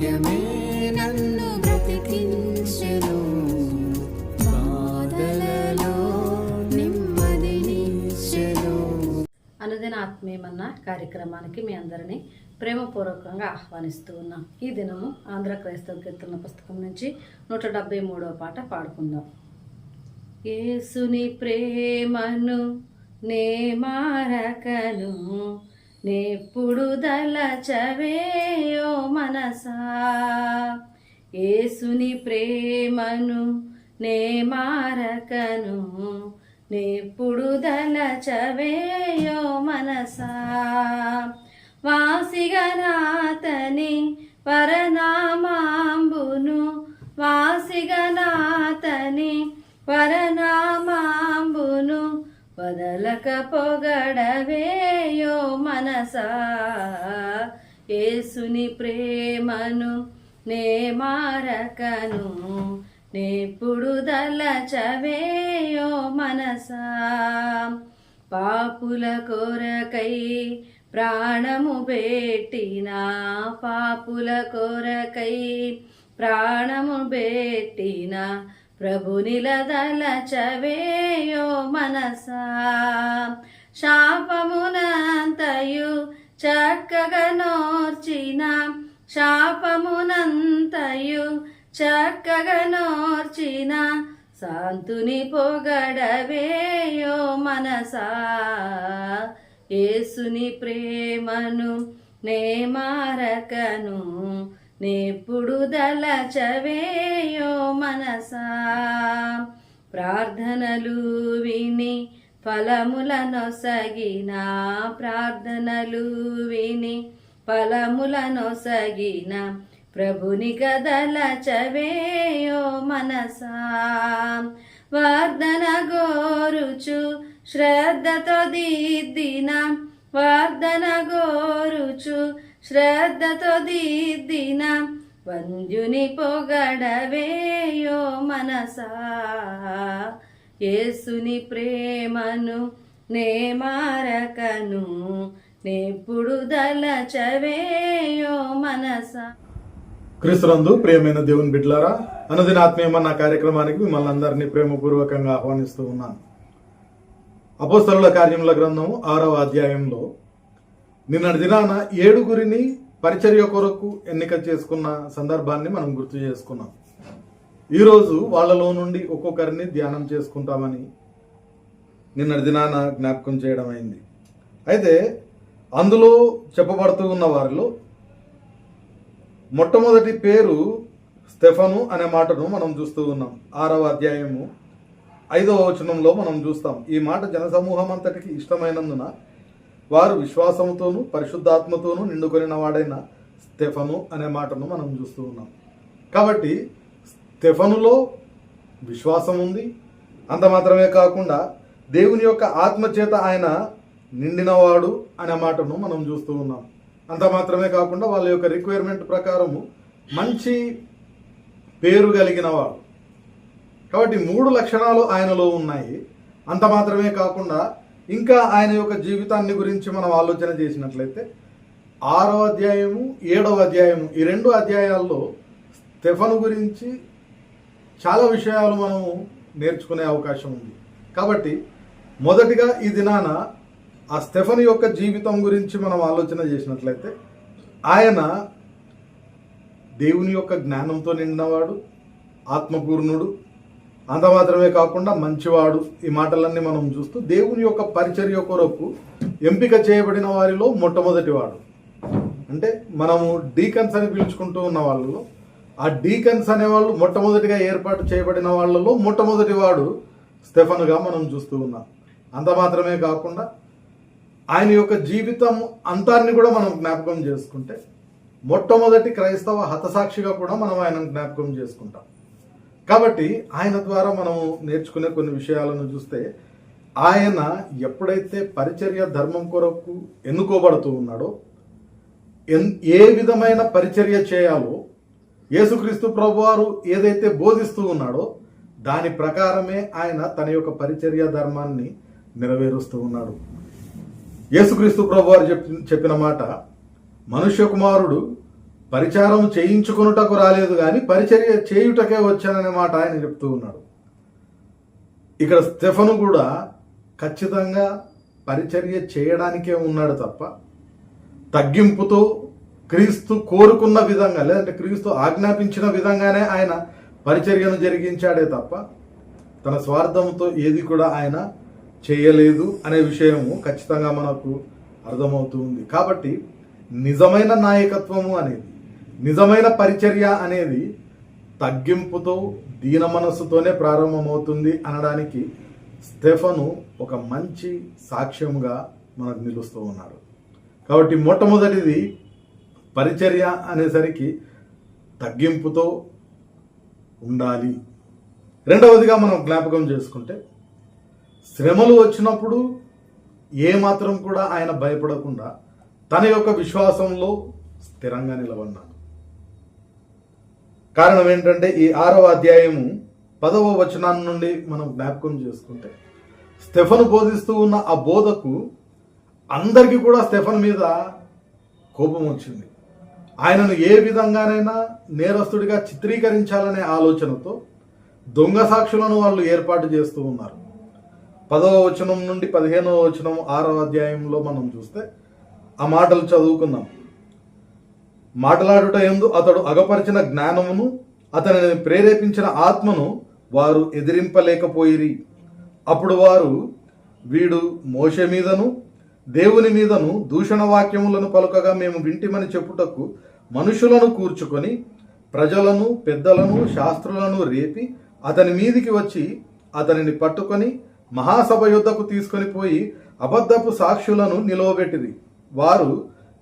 వాక్యమే నన్ను బ్రతికించెను. బాధలలో నెమ్మదినిచ్చెను అనుదిన ఆత్మీయమన్న కార్యక్రమానికి మీ అందరినీ ప్రేమపూర్వకంగా ఆహ్వానిస్తూ ఉన్నాం. ఈ దినము ఆంధ్ర క్రైస్తవ కీర్తన పుస్తకం నుంచి నూట డెబ్బై మూడవ పాట పాడుకుందాం. యేసుని ప్రేమను నే మారకను. నేప్పుడు దలచవేయో మనసా. ఏసుని ప్రేమను నే మారకను నేప్పుడు దలచవేయో మనసా. వాసిగనాథని పరనామాంబును వాసిగనాథని పరనామా వదలక పొగడవేయో మనసా? యేసుని ప్రేమను నే మారకను నేప్పుడు దలచవేయో మనసా? పాపుల కొరకై ప్రాణము పెట్టిన పాపుల కొరకై ప్రాణము పెట్టిన ప్రభు నిలదలచవేయో మనసా. శాపమునంతయు చక్కగా నోర్చిన. శాపమునంతయు చక్కగా నోర్చిన. శాంతుని పొగడవేయో మనసా. ఏసుని ప్రేమను నే మారకను. నేప్పుడు దలచవేయో మనసా. ప్రార్థనలు విని ఫలములనొసగిన ప్రార్థనలు విని ఫలములనొసగిన ప్రభుని కదలచవేయో మనసా. వర్ధన గోరుచు శ్రద్ధతో దిద్దిన వార్ధన గోరుచు శ్రద్ధతో దిద్దిన వంద్యుని పొగడవేయో మనసా. యేసుని ప్రేమను నే మారకను నేప్పుడు దలచవేయో మనసా. క్రీస్తునందు ప్రియమైన దేవుని బిడ్లారా అనుదిన ఆత్మీయమన్న కార్యక్రమానికి మిమ్మల్ని అందరినీ ప్రేమపూర్వకంగా ఆహ్వానిస్తూ ఉన్నాను. అపోస్తరుల కార్యముల గ్రంథం ఆరవ అధ్యాయంలో నిన్నటి దినాన ఏడుగురిని పరిచర్య కొరకు ఎన్నిక చేసుకున్న సందర్భాన్ని మనం గుర్తు చేసుకున్నాం. ఈరోజు వాళ్ళలో నుండి ఒక్కొక్కరిని ధ్యానం చేసుకుంటామని నిన్నటి దినాన జ్ఞాపకం చేయడం అయింది. అయితే అందులో చెప్పబడుతూ ఉన్న వారిలో మొట్టమొదటి పేరు స్టెఫను అనే మాటను మనం చూస్తూ ఉన్నాం. ఆరవ అధ్యాయము ఐదవ వచనంలో మనం చూస్తాం. ఈ మాట జనసమూహం అంతటికి ఇష్టమైనందున వారు విశ్వాసంతోనూ పరిశుద్ధాత్మతోనూ నిండుకొనిన వాడైన స్టెఫను అనే మాటను మనం చూస్తూ ఉన్నాం. కాబట్టి స్టెఫనులో విశ్వాసం ఉంది. అంత మాత్రమే కాకుండా దేవుని యొక్క ఆత్మచేత ఆయన నిండినవాడు అనే మాటను మనం చూస్తూ ఉన్నాం. అంత మాత్రమే కాకుండా వాళ్ళ యొక్క రిక్వైర్మెంట్ ప్రకారము మంచి పేరు కలిగిన వాడు. కాబట్టి మూడు లక్షణాలు ఆయనలో ఉన్నాయి. అంత మాత్రమే కాకుండా ఇంకా ఆయన యొక్క జీవితాన్ని గురించి మనం ఆలోచన చేసినట్లయితే ఆరో అధ్యాయము ఏడవ అధ్యాయము ఈ రెండు అధ్యాయాల్లో స్టెఫను గురించి చాలా విషయాలు మనం నేర్చుకునే అవకాశం ఉంది. కాబట్టి మొదటిగా ఈ దినాన ఆ స్టెఫన్ యొక్క జీవితం గురించి మనం ఆలోచన చేసినట్లయితే ఆయన దేవుని యొక్క జ్ఞానంతో నిండినవాడు ఆత్మపూర్ణుడు అంత మాత్రమే కాకుండా మంచివాడు. ఈ మాటలన్నీ మనం చూస్తూ దేవుని యొక్క పరిచర్య కొరకు ఎంపిక చేయబడిన వారిలో మొట్టమొదటివాడు. అంటే మనము డీకన్స్ అని పిలుచుకుంటూ ఉన్న వాళ్ళలో ఆ డీకన్స్ అనేవాళ్ళు మొట్టమొదటిగా ఏర్పాటు చేయబడిన వాళ్ళలో మొట్టమొదటి వాడు స్టెఫన్గా మనం చూస్తూ ఉన్నాం. అంత మాత్రమే కాకుండా ఆయన యొక్క జీవితం అంతాన్ని కూడా మనం జ్ఞాపకం చేసుకుంటే మొట్టమొదటి క్రైస్తవ హతసాక్షిగా కూడా మనం ఆయన జ్ఞాపకం చేసుకుంటాం. కాబట్టి ఆయన ద్వారా మనం నేర్చుకునే కొన్ని విషయాలను చూస్తే ఆయన ఎప్పుడైతే పరిచర్య ధర్మం కొరకు ఎన్నుకోబడుతూ ఉన్నాడో ఎన్ ఏ విధమైన పరిచర్య చేయాలో యేసుక్రీస్తు ప్రభువారు ఏదైతే బోధిస్తూ ఉన్నాడో దాని ప్రకారమే ఆయన తన యొక్క పరిచర్య ధర్మాన్ని నెరవేరుస్తూ ఉన్నాడు. యేసుక్రీస్తు ప్రభువారు చెప్పిన మాట మనుష్య కుమారుడు పరిచారం చేయించుకొనుటకు రాలేదు కానీ పరిచర్య చేయుటకే వచ్చాననే మాట ఆయన చెప్తూ ఉన్నాడు. ఇక్కడ స్టెఫను కూడా ఖచ్చితంగా పరిచర్య చేయడానికే ఉన్నాడు తప్ప తగ్గింపుతో క్రీస్తు కోరుకున్న విధంగా లేదంటే క్రీస్తు ఆజ్ఞాపించిన విధంగానే ఆయన పరిచర్యను జరిగించాడే తప్ప తన స్వార్థంతో ఏది కూడా ఆయన చేయలేదు అనే విషయము ఖచ్చితంగా మనకు అర్థమవుతుంది కాబట్టి నిజమైన నాయకత్వము అనేది నిజమైన పరిచర్య అనేది తగ్గింపుతో దీన మనస్సుతోనే ప్రారంభమవుతుంది అనడానికి స్టెఫను ఒక మంచి సాక్ష్యంగా మనకు నిలుస్తూ ఉన్నాడు. కాబట్టి మొట్టమొదటిది పరిచర్య అనేసరికి తగ్గింపుతో ఉండాలి. రెండవదిగా మనం జ్ఞాపకం చేసుకుంటే శ్రమలు వచ్చినప్పుడు ఏమాత్రం కూడా ఆయన భయపడకుండా తన యొక్క విశ్వాసంలో స్థిరంగా నిలబడినాడు కారణం ఏంటంటే ఈ ఆరవ అధ్యాయము పదవ వచనాన్ని నుండి మనం జ్ఞాపకం చేసుకుంటే స్టెఫను బోధిస్తూ ఉన్న ఆ బోధకు అందరికీ కూడా స్టెఫన్ మీద కోపం వచ్చింది. ఆయనను ఏ విధంగానైనా నేరస్తుడిగా చిత్రీకరించాలనే ఆలోచనతో దొంగ సాక్షులను వాళ్ళు ఏర్పాటు చేస్తూ ఉన్నారు. పదవ వచనం నుండి పదిహేనవ వచనం ఆరవ అధ్యాయంలో మనం చూస్తే ఆ మాటలు చదువుకుందాం. మాట్లాడుట ఎందు అతడు అగపరిచిన జ్ఞానమును అతనిని ప్రేరేపించిన ఆత్మను వారు ఎదిరింపలేకపోయిరి. అప్పుడు వారు వీడు మోష మీదను దేవుని మీదను దూషణ వాక్యములను పలుకగా మేము వింటిమని చెప్పుటకు మనుషులను కూర్చుకొని ప్రజలను పెద్దలను శాస్త్రులను రేపి అతని మీదికి వచ్చి అతనిని పట్టుకొని మహాసభ యుద్ధకు తీసుకొని పోయి అబద్ధపు సాక్షులను నిలవబెట్టిరి. వారు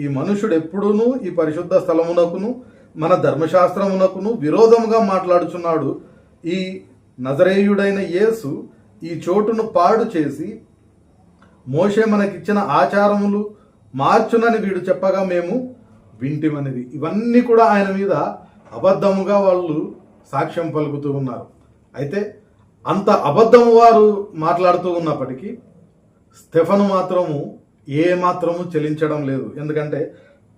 ఈ మనుషుడు ఎప్పుడూనూ ఈ పరిశుద్ధ స్థలమునకును మన ధర్మశాస్త్రమునకును విరోధముగా మాట్లాడుచున్నాడు. ఈ నజరేయుడైన యేసు ఈ చోటును పాడు చేసి మోషే మనకిచ్చిన ఆచారములు మార్చునని వీడు చెప్పగా మేము వింటిమనేది. ఇవన్నీ కూడా ఆయన మీద అబద్ధముగా వాళ్ళు సాక్ష్యం పలుకుతూ ఉన్నారు. అయితే అంత అబద్ధము వారు మాట్లాడుతూ ఉన్నప్పటికీ స్టెఫను మాత్రము ఏ మాత్రము చెలించడం లేదు. ఎందుకంటే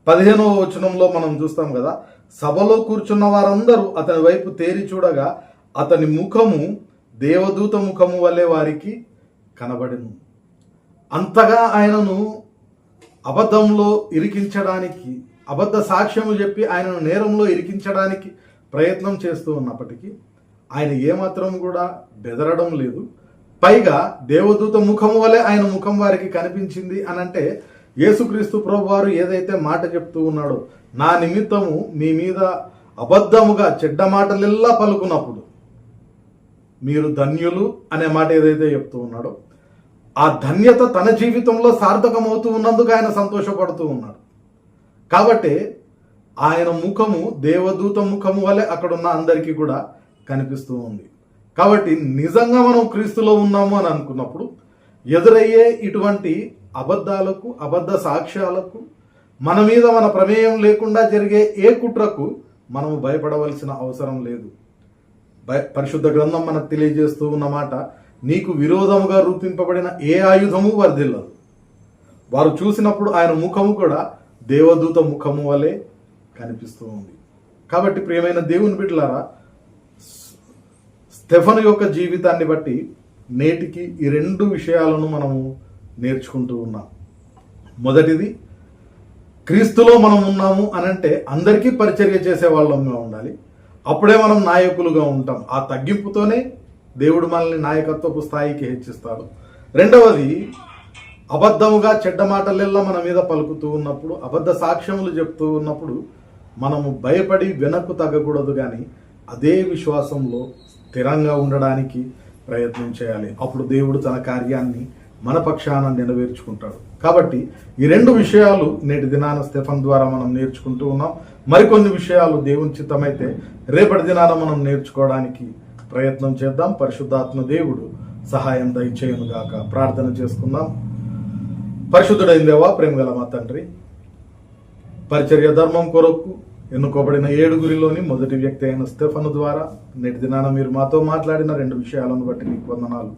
పదిహేనవ వచనంలో మనం చూస్తాం కదా సభలో కూర్చున్న వారందరూ అతని వైపు తేరి చూడగా అతని ముఖము దేవదూత ముఖము వలె వారికి కనబడెను. అంతగా ఆయనను అబద్ధంలో ఇరికించడానికి అబద్ధ సాక్ష్యము చెప్పి ఆయనను నేరంలో ఇరికించడానికి ప్రయత్నం చేస్తూ ఉన్నప్పటికీ ఆయన ఏమాత్రం కూడా బెదరడం లేదు. పైగా దేవదూత ముఖం వలె ఆయన ముఖం వారికి కనిపించింది అని అంటే యేసుక్రీస్తు ప్రభు వారు ఏదైతే మాట చెప్తూ ఉన్నాడో నా నిమిత్తము మీ మీద అబద్ధముగా చెడ్డ మాటలెల్లా పలుకున్నప్పుడు మీరు ధన్యులు అనే మాట ఏదైతే చెప్తూ ఉన్నాడో ఆ ధన్యత తన జీవితంలో సార్థకమవుతూ ఉన్నందుకు ఆయన సంతోషపడుతూ ఉన్నాడు. కాబట్టి ఆయన ముఖము దేవదూత ముఖము వలె అక్కడున్న అందరికీ కూడా కనిపిస్తూ ఉంది. కాబట్టి నిజంగా మనం క్రీస్తులో ఉన్నాము అని అనుకున్నప్పుడు ఎదురయ్యే ఇటువంటి అబద్ధాలకు అబద్ధ సాక్ష్యాలకు మన మీద మన ప్రమేయం లేకుండా జరిగే ఏ కుట్రకు మనము భయపడవలసిన అవసరం లేదు. భయ పరిశుద్ధ గ్రంథం మనకు తెలియజేస్తూ ఉన్నమాట నీకు విరోధముగా రూపింపబడిన ఏ ఆయుధము వర్ధిల్లదు. వారు చూసినప్పుడు ఆయన ముఖము కూడా దేవదూత ముఖము వలె కనిపిస్తూ ఉంది. కాబట్టి ప్రియమైన దేవుని బిడ్డలారా స్టెఫన్ యొక్క జీవితాన్ని బట్టి నేటికి ఈ రెండు విషయాలను మనము నేర్చుకుంటూ ఉన్నాం. మొదటిది క్రీస్తులో మనం ఉన్నాము అని అంటే అందరికీ పరిచర్య చేసే వాళ్ళంగా ఉండాలి. అప్పుడే మనం నాయకులుగా ఉంటాం. ఆ తగ్గింపుతోనే దేవుడు మనల్ని నాయకత్వపు స్థాయికి హెచ్చిస్తాడు. రెండవది అబద్ధముగా చెడ్డ మాటలెల్లా మన మీద పలుకుతూ ఉన్నప్పుడు అబద్ధ సాక్ష్యములు చెప్తూ ఉన్నప్పుడు మనము భయపడి వెనక్కు తగ్గకూడదు కానీ అదే విశ్వాసంలో స్థిరంగా ఉండడానికి ప్రయత్నం చేయాలి. అప్పుడు దేవుడు తన కార్యాన్ని మన పక్షాన నెరవేర్చుకుంటాడు. కాబట్టి ఈ రెండు విషయాలు నేటి దినాన స్టెఫన్ ద్వారా మనం నేర్చుకుంటూ ఉన్నాం. మరికొన్ని విషయాలు దేవుని చిత్తమైతే రేపటి దినాన మనం నేర్చుకోవడానికి ప్రయత్నం చేద్దాం. పరిశుద్ధాత్మ దేవుడు సహాయం దయచేయను గాక. ప్రార్థన చేసుకుందాం. పరిశుద్ధుడైన దేవా మా తండ్రి పరిచర్య ధర్మం కొరకు ఎన్నుకోబడిన ఏడుగురిలోని మొదటి వ్యక్తి అయిన స్టెఫను ద్వారా నేటి దినాన మీరు మాతో మాట్లాడిన రెండు విషయాలను బట్టి నీకు వందనాలు.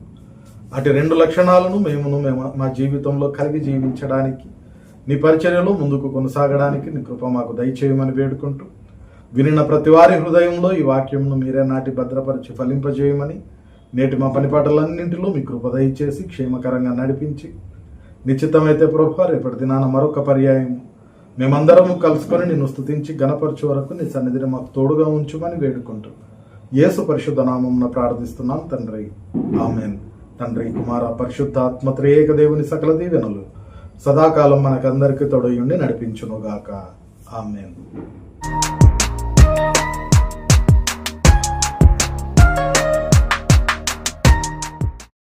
అటు రెండు లక్షణాలను మేమును మేము మా జీవితంలో కలిగి జీవించడానికి నీ పరిచర్యలో ముందుకు కొనసాగడానికి నీ కృప మాకు దయచేయమని వేడుకుంటూ వినిన ప్రతి వారి హృదయంలో ఈ వాక్యంను మీరే నాటి భద్రపరిచి ఫలింపజేయమని నేటి మా పనిపాటలన్నింటిలో మీ కృప దయచేసి క్షేమకరంగా నడిపించి నిశ్చితమైతే ప్రభు రేపటి దినాన మరొక పర్యాయం మేమందరము కలుసుకొని నిన్ను స్తుతించి గణపరచు వరకు నీ సన్నిధిని మాకు తోడుగా ఉంచుమని వేడుకుంటూ యేసు పరిశుద్ధ నామమున ప్రార్థిస్తున్నాం తండ్రి. ఆమెన్. తండ్రి కుమార పరిశుద్ధ ఆత్మత్రేక దేవుని సకల దీవెనలు సదాకాలం మనకందరికీ తొడయుండి నడిపించునుగాక. ఆమెన్.